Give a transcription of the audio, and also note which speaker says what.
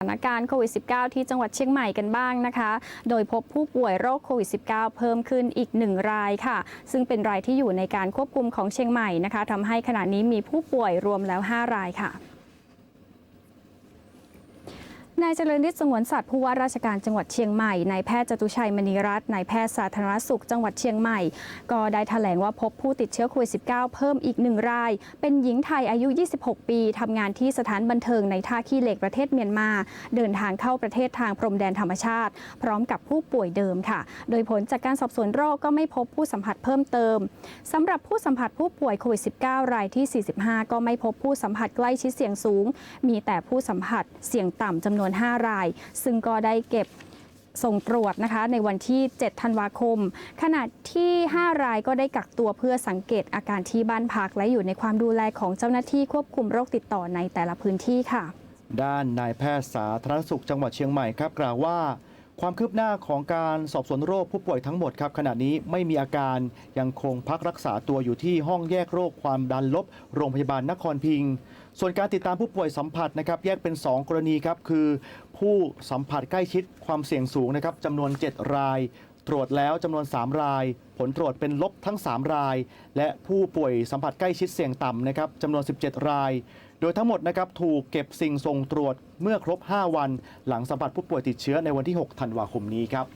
Speaker 1: สถานการณ์โควิด -19 ที่จังหวัดเชียงใหม่กันบ้างนะคะ โดยพบผู้ป่วยโรคโควิด -19 เพิ่มขึ้นอีกหนึ่งรายค่ะ ซึ่งเป็นรายที่อยู่ในการควบคุมของเชียงใหม่นะคะทำให้ขณะนี้มีผู้ป่วยรวมแล้ว 5 รายค่ะ นายเจริญฤทธิ์สงวนสัตว์ผู้ว่าราชการจังหวัดเชียงใหม่นายแพทย์จตุชัยมณีรัตน์นายแพทย์สาธารณสุขจังหวัดเชียงใหม่ ก็ได้แถลงว่าพบผู้ติดเชื้อโควิด -19 เพิ่มอีกหนึ่งราย เป็นหญิงไทยอายุ 26 ปีทำงานที่สถานบันเทิงในท่าขี้เหล็กประเทศเมียนมา เดินทางเข้าประเทศทางพรมแดนธรรมชาติ พร้อมกับผู้ป่วยเดิมค่ะ โดยผลจากการสอบสวนโรคก็ไม่พบผู้สัมผัสเพิ่มเติมสำหรับผู้สัมผัสผู้ป่วยโควิด -19 รายที่ 45 ก็ไม่พบผู้สัมผัสใกล้ชิดเสี่ยงสูง มีแต่ผู้สัมผัสเสี่ยงต่ำจำนวน5 ราย ซึ่งก็ได้เก็บส่งตรวจนะคะในวันที่ 7 ธันวาคม ขณะที่ 5 รายก็ได้กักตัวเพื่อสังเกตอาการที่บ้านพักและอยู่ในความดูแลของเจ้าหน้าที่ควบคุมโรคติดต่อในแต่ละพื้นที่ค่ะ
Speaker 2: ด้านนายแพทย์สาธารณสุขจังหวัดเชียงใหม่ครับกล่าวว่า ความคืบหน้าของการสอบสวนโรคผู้ป่วยทั้งหมดครับขณะนี้ไม่มีอาการยังคงพักรักษาตัวอยู่ที่ห้องแยกโรคความดันลบ โรงพยาบาลนครพิงค์ส่วนการติดตามผู้ป่วยสัมผัสนะครับแยกเป็น 2 กรณีครับคือ ผู้สัมผัสใกล้ชิดความเสี่ยงสูงนะครับจำนวน 7 ราย ตรวจแล้วจำนวน 3 ราย ผลตรวจเป็นลบทั้ง 3 ราย และผู้ป่วยสัมผัสใกล้ชิดเสี่ยงต่ำนะครับจำนวน 17 ราย โดยทั้งหมดนะครับถูกเก็บสิ่งส่งตรวจเมื่อครบ 5 วัน หลังสัมผัสผู้ป่วยติดเชื้อในวันที่ 6 ธันวาคมนี้ครับ